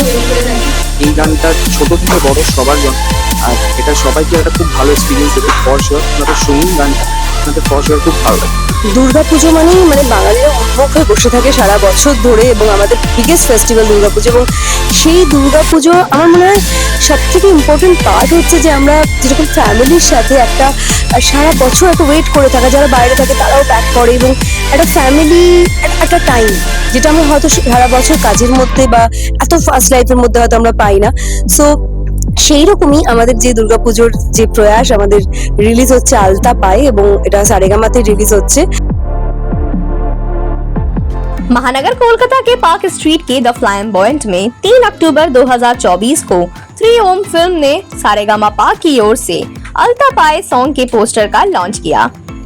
পুজোর এই গানটা ছোট থেকে বড় সবার জন্য। আর এটা সবাইকে একটা খুব ভালো এক্সপিরিয়েন্স দেবে। ফর আপনাদের শুনুন গানটা আপনাদের ফর খুব ভালো লাগবে দুর্গাপুজো মানেই মানে বাঙালিরা উন্মুখ হয়ে বসে থাকে সারা বছর ধরে এবং আমাদের বিগেস্ট ফেস্টিভ্যাল দুর্গাপুজো এবং সেই দুর্গাপুজো আমার মনে হয় সব থেকে ইম্পর্টেন্ট পার্ট হচ্ছে যে আমরা যেরকম ফ্যামিলির সাথে একটা সারা বছর একটা ওয়েট করে থাকা, যারা বাইরে থাকে তারাও ব্যাক করে এবং একটা ফ্যামিলি একটা টাইম যেটা আমরা হয়তো সারা বছর কাজের মধ্যে বা এত ফার্স্ট লাইফের মধ্যে হয়তো আমরা পাই। না সো সেই রকমই আমাদের যে দুর্গাপুজোর যে প্রয়াস আমাদের রিলিজ হচ্ছে আলতা পায় এবং এটা সারেগামাতে রিলিজ হচ্ছে महानगर कोलकाता के पार्क स्ट्रीट के द फ्लैम्बॉयंट में 3 अक्टूबर 2024 को थ्री ओम फिल्म ने सारेगामा पा की ओर से अलता पाए सॉन्ग के पोस्टर का लॉन्च किया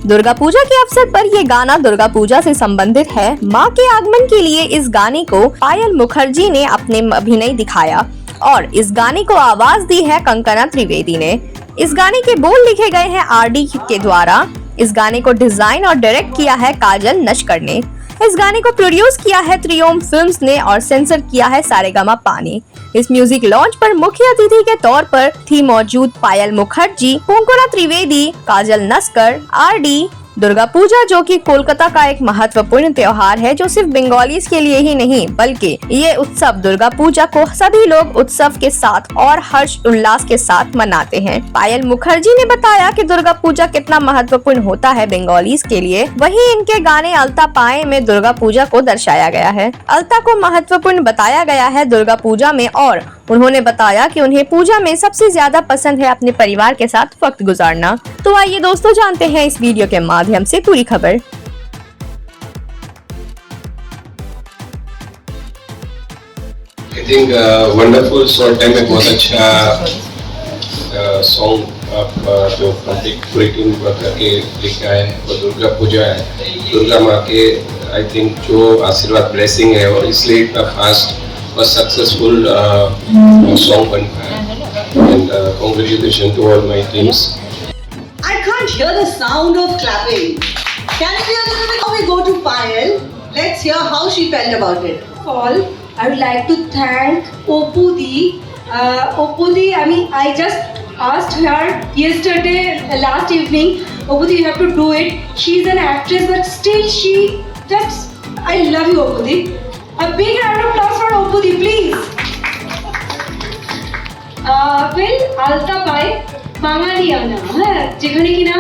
दुर्गा पूजा के अवसर पर ये गाना दुर्गा पूजा से संबंधित है मां के आगमन के लिए इस गाने को पायल मुखर्जी ने अपने अभिनय दिखाया और इस गाने को आवाज़ दी है कंकना त्रिवेदी ने। इस गाने के बोल लिखे गए हैं आर डी के द्वारा। इस गाने को डिज़ाइन और डायरेक्ट किया है काजल नश्कर ने। इस गाने को प्रोड्यूस किया है त्रियोम फिल्म्स ने और सेंसर किया है सारेगामा पानी। इस म्यूज़िक लॉन्च पर मुख्य अतिथि के तौर पर थी मौजूद पायल मुखर्जी कुंकुरा त्रिवेदी, काजल नस्कर आर डी दुर्गा पूजा, जो कि कोलकाता का एक महत्वपूर्ण त्योहार है, जो सिर्फ़ बंगालीज के लिए ही नहीं, बल्कि ये उत्सव दुर्गा पूजा को सभी लोग उत्सव के साथ और हर्ष उल्लास के साथ मनाते हैं। पायल मुखर्जी ने बताया कि दुर्गा पूजा कितना महत्वपूर्ण होता है बंगालीज के लिए। वही इनके गाने अलता पाए में दुर्गा पूजा को दर्शाया गया है। अलता को महत्वपूर्ण बताया गया है दुर्गा पूजा में और उन्होंने बताया कि उन्हें पूजा में सबसे ज़्यादा पसंद है अपने परिवार के साथ वक्त गुजारना। तो आइए दोस्तों जानते हैं इस वीडियो के माध्यम से पूरी खबर। I think wonderful short time में बहुत अच्छा सॉन्ग आप uh, जो कंप्लीट पूरी टीम करके आए हैं और दुर्गा पूजा है दुर्गा माँ के आई थिंक जो आशीर्वाद ब्लेसिंग है और इसलिए इतना fast a successful uh, song and, uh, congratulations to all my teams. I can't hear the sound of clapping. Can you hear a little bit? Now we go to Payal. Let's hear how she felt about it. All, I would like to thank Opudi. Uh, Opudi, I mean, I just asked her yesterday, uh, last evening, Opudi, you have to do it. She's an actress, but still she just, I love you, Opudi. A big round of applause for Opudi, please. Uh, Will Altabai বাঙালিয়ানা হ্যাঁ? যেখানে কিনা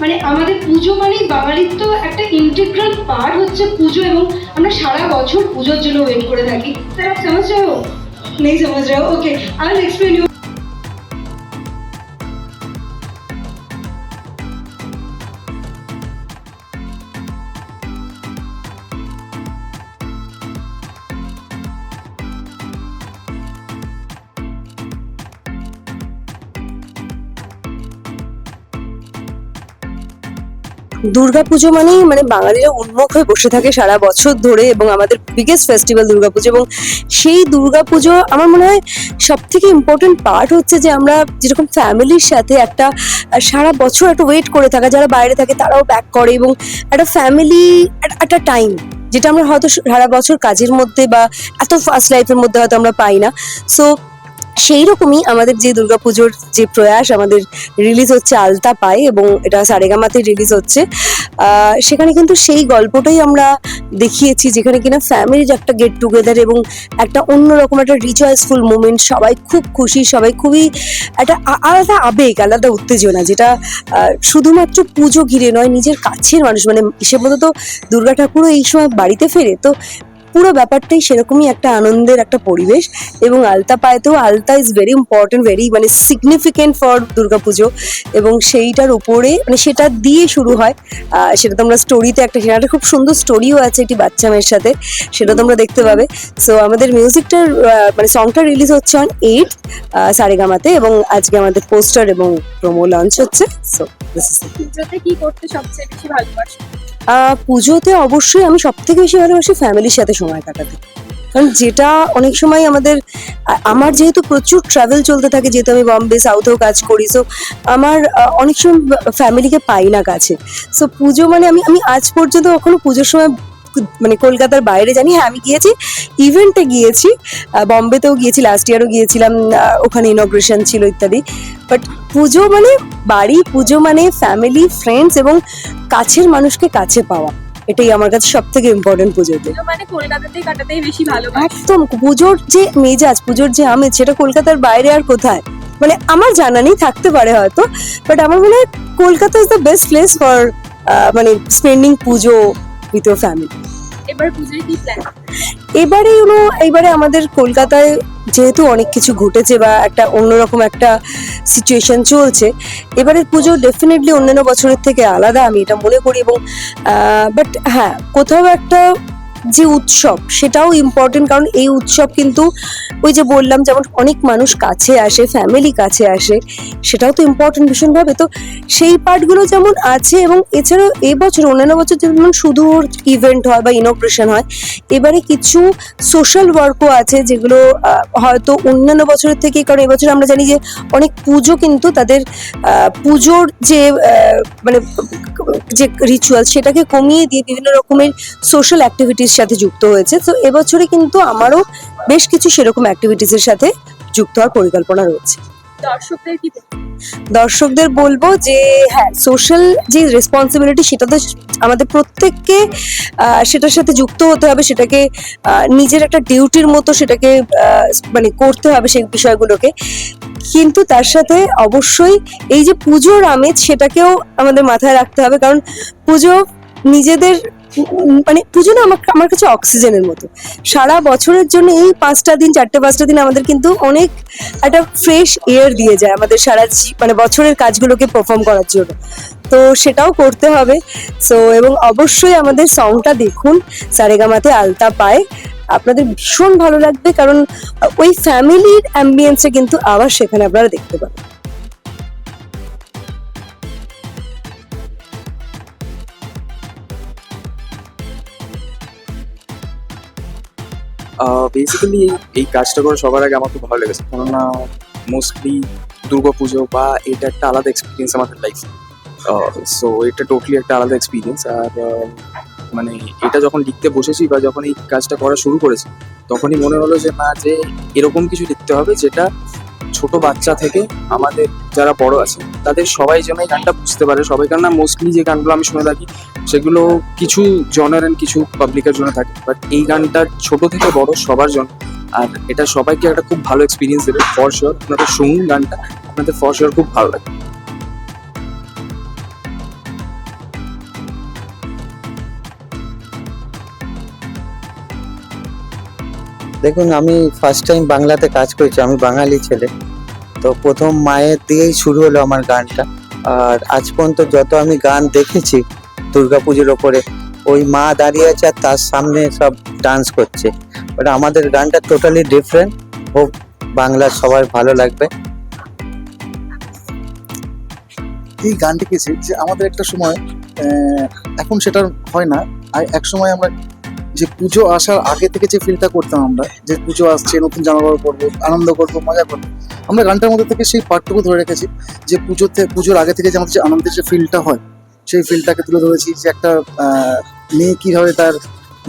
মানে আমাদের পুজো মানে বাঙালির তো একটা ইন্টিগ্রাল পার্ট হচ্ছে পুজো এবং আমরা সারা বছর পুজোর জন্য ওয়েট করে থাকি। স্যার আপ সমস্যা হো নেই সমস্যা okay I explain you Durga Puja মানেই মানে বাঙালিরা উন্মুখ হয়ে বসে থাকে সারা বছর ধরে এবং আমাদের বিগেস্ট ফেস্টিভ্যাল দুর্গাপুজো এবং সেই দুর্গাপুজো আমার মনে হয় সব থেকে ইম্পর্টেন্ট পার্ট হচ্ছে যে আমরা যেরকম ফ্যামিলির সাথে একটা সারা বছর একটা ওয়েট করে থাকা, যারা বাইরে থাকে তারাও ব্যাক করে এবং একটা ফ্যামিলি একটা টাইম যেটা আমরা হয়তো সারা বছর কাজের মধ্যে বা এত ফার্স্ট লাইফের মধ্যে হয়তো আমরা পাই না। সো সেই রকমই আমাদের যে দুর্গাপুজোর যে প্রয়াস, আমাদের রিলিজ হচ্ছে আলতা পায় এবং এটা সারেগামাতে রিলিজ হচ্ছে। সেখানে কিন্তু সেই গল্পটাই আমরা দেখিয়েছি যেখানে কিনা ফ্যামিলির একটা গেট টুগেদার এবং একটা অন্যরকম একটা রিচয়েসফুল মুমেন্ট সবাই খুব খুশি, সবাই খুবই একটা আলাদা আবেগ, আলাদা উত্তেজনা যেটা শুধুমাত্র পুজো ঘিরে নয়, নিজের কাছের মানুষ মানে হিসেব মতো তো দুর্গা ঠাকুরও এই সময় বাড়িতে ফেরে, তো পুরো ব্যাপারটাই সেরকমই একটা আনন্দের একটা পরিবেশ এবং আলতা পায়েতেও alta is very important very মানে সিগনিফিকেন্ট ফর দুর্গাপুজো এবং সেইটার উপরে মানে সেটা দিয়ে শুরু হয়। সেটা তোমরা স্টোরিতে একটা, সেটা খুব সুন্দর স্টোরিও আছে একটি বাচ্চা মেয়ের সাথে, সেটা তোমরা দেখতে পাবে। সো আমাদের মিউজিকটার মানে সংটা রিলিজ হচ্ছে অন এইট সারেগামাতে এবং আজকে আমাদের পোস্টার এবং প্রোমো লঞ্চ হচ্ছে। সো পুজোতে কি করতে সবচেয়ে বেশি ভালোবাসো? পুজোতে অবশ্যই আমি সব থেকে বেশি ভালোবাসি ফ্যামিলির সাথে সময় কাটাতে। কারণ যেটা অনেক সময় আমাদের আমার যেহেতু প্রচুর ট্রাভেল চলতে থাকে যেহেতু আমি বম্বে সাউথেও কাজ করি সো আমার অনেক সময় ফ্যামিলিকে পাই না কাছে। সো পুজো মানে আমি আমি আজ পর্যন্ত কখনো পুজোর সময় মানে কলকাতার বাইরে জানি হ্যাঁ আমি গিয়েছি ইভেন্টে গিয়েছি বম্বেতেও গিয়েছি লাস্ট ইয়ারও গিয়েছিলাম ওখানে ইনগ্রেশন ছিল ইত্যাদি বাট পুজো মানে বাড়ি পুজো মানে ফ্যামিলি ফ্রেন্ডস এবং কাছের মানুষকে কাছে পাওয়া এটাই আমার কাছে সব থেকে ইম্পর্টেন্ট পুজোতে। পুজো মানে কলকাতাতেই কাটাতেই বেশি ভালোবাসি। একদম পুজোর যে মেজাজ পুজোর যে আমেজ সেটা কলকাতার বাইরে আর কোথায়? মানে আমার জানা নেই থাকতে পারে হয়তো বাট আমার মনে হয় Kolkata is the best place for মানে spending puja with your family এবার পুজোয় কি প্ল্যান এবারে ইউনো এবারে আমাদের কলকাতায় যেহেতু অনেক কিছু ঘটেছে বা একটা অন্যরকম একটা সিচুয়েশন চলছে এবারের পুজো ডেফিনেটলি অন্যান্য বছরের থেকে আলাদা আমি এটা মনে করি এবং বাট হ্যাঁ কোথাও একটা যে উৎসব, সেটাও ইম্পর্টেন্ট কারণ এই উৎসব কিন্তু ওই যে বললাম যেমন অনেক মানুষ কাছে আসে ফ্যামিলি কাছে আসে, সেটাও তো ইম্পর্টেন্ট ভীষণভাবে। তো সেই পার্টগুলো যেমন আছে এবং এছাড়াও এবছর, অন্যান্য বছর যেমন শুধু ইভেন্ট হয় বা ইনোগ্রেশন হয়, এবারে কিছু সোশ্যাল ওয়ার্কও আছে যেগুলো হয়তো অন্যান্য বছরের থেকে কারণ এবছর আমরা জানি যে অনেক পুজো কিন্তু তাদের পুজোর যে মানে যে রিচুয়াল সেটাকে কমিয়ে দিয়ে বিভিন্ন রকমের সোশ্যাল অ্যাক্টিভিটির সাথে যুক্ত হয়েছে। তো এবছরে কিন্তু আমারও বেশ কিছু সেরকম অ্যাক্টিভিটিসের সাথে যুক্ত হওয়ার পরিকল্পনা রয়েছে। দর্শকদের কি? দর্শকদের বলব যে হ্যাঁ সোশ্যাল যে রেসপন্সিবিলিটি সেটা তো আমাদের প্রত্যেককে সেটার সাথে যুক্ত হতে হবে সেটাকে নিজের একটা ডিউটির মতো সেটাকে মানে করতে হবে সেই বিষয়গুলোকে। কিন্তু তার সাথে অবশ্যই এই যে পুজোর আমেজ সেটাকেও আমাদের মাথায় রাখতে হবে কারণ পুজো নিজেদের মানে পুজো না আমার আমার কাছে অক্সিজেনের মতো। সারা বছরের জন্য এই পাঁচটা দিন, চারটে, পাঁচটা দিন আমাদের কিন্তু অনেক একটা ফ্রেশ এয়ার দিয়ে যায় আমাদের সারা মানে বছরের কাজগুলোকে পারফর্ম করার জন্য। তো সেটাও করতে হবে। সো এবং অবশ্যই আমাদের সংটা দেখুন, সারেগামাতে আলতা পায়। আপনাদের ভীষণ ভালো লাগবে, কারণ ওই ফ্যামিলির অ্যাম্বিয়েন্সে কিন্তু আবার সেখানে আপনারা দেখতে পাবেন। বেসিক্যালি এই কাজটা করে সবার আগে আমার খুব ভালো লেগেছে। কেননা মোস্টলি দুর্গা পুজো বা এটা একটা আলাদা এক্সপিরিয়েন্স আমাদের লাইফ সো এটা টোটালি একটা আলাদা এক্সপিরিয়েন্স আর মানে এটা যখন লিখতে বসেছি বা যখন এই কাজটা করা শুরু করেছি, তখনই মনে হলো যে না, যে এরকম কিছু লিখতে হবে যেটা ছোট বাচ্চা থেকে আমাদের যারা বড় আছে, তাদের সবাই যেন এই গানটা বুঝতে পারে। সবাই কেননা মোস্টলি যে গানগুলো আমি শুনে থাকি, সেগুলো কিছু জনের অ্যান্ড কিছু পাবলিকের জন্য থাকে। বাট এই গানটা ছোট থেকে বড় সবার জন্য। আর এটা সবাইকে একটা খুব ভালো এক্সপিরিয়েন্স দেবে ফর শিওর আপনাদের শুনুন গানটা, আপনাদের ফর শিওর খুব ভালো লাগবে। দেখুন, আমি ফার্স্ট টাইম বাংলাতে কাজ করেছি। আমি বাঙালি ছেলে। তো প্রথম মায়ের দিয়েই শুরু হলো আমার গানটা। আর আজ পর্যন্ত যত আমি গান দেখেছি দুর্গাপুজোর ওপরে, ওই মা দাঁড়িয়ে আছে আর তার সামনে সব ডান্স করছে। ওটা আমাদের গানটা টোটালি ডিফারেন্ট হোপ বাংলার সবার ভালো লাগবে। এই গান লিখেছি যে আমাদের একটা সময় এখন সেটা হয় না। আর এক সময় আমরা যে পুজো আসার আগে থেকে যে ফিলটা করতাম আমরা, যে পুজো আসছে, নতুন জামা কাপড় পরবো, আনন্দ করব, মজা করব, আমরা গানটার মধ্যে থেকে সেই পার্টটুকু ধরে রেখেছি যে পুজোতে, পুজোর আগে থেকে যে আমাদের যে আনন্দের যে ফিলটা হয়, সেই ফিলটাকে তুলে ধরেছি যে একটা মেয়ে কীভাবে তার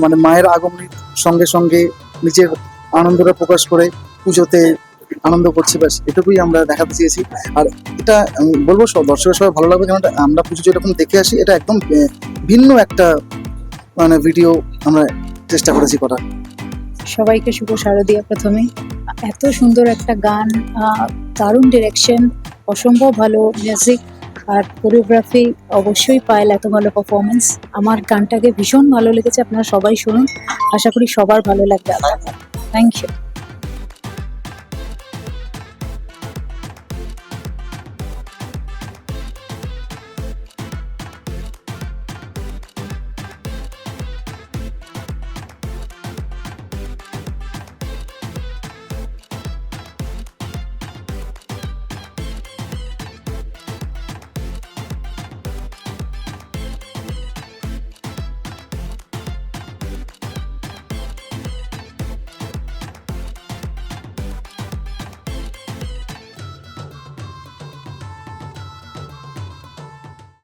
মানে মায়ের আগমনের সঙ্গে সঙ্গে নিজের আনন্দটা প্রকাশ করে পুজোতে আনন্দ করছি, ব্যাস, এটুকুই আমরা দেখাতে চেয়েছি। আর এটা বলব দর্শকের সবাই ভালো লাগবে কারণ আমরা পুজো যেরকম দেখে আসি, এটা একদম ভিন্ন একটা মানে ভিডিও আমরা চেষ্টা করেছি করার। সবাইকে শুভ শারদীয়া প্রথমে। এত সুন্দর একটা গান দারুণ ডিরেকশন অসম্ভব ভালো মিউজিক আর কোরিওগ্রাফি অবশ্যই পায়েল এত ভালো পারফরমেন্স আমার গানটাকে ভীষণ ভালো লেগেছে, আপনারা সবাই শুনুন। আশা করি সবার ভালো লাগবে থ্যাংক ইউ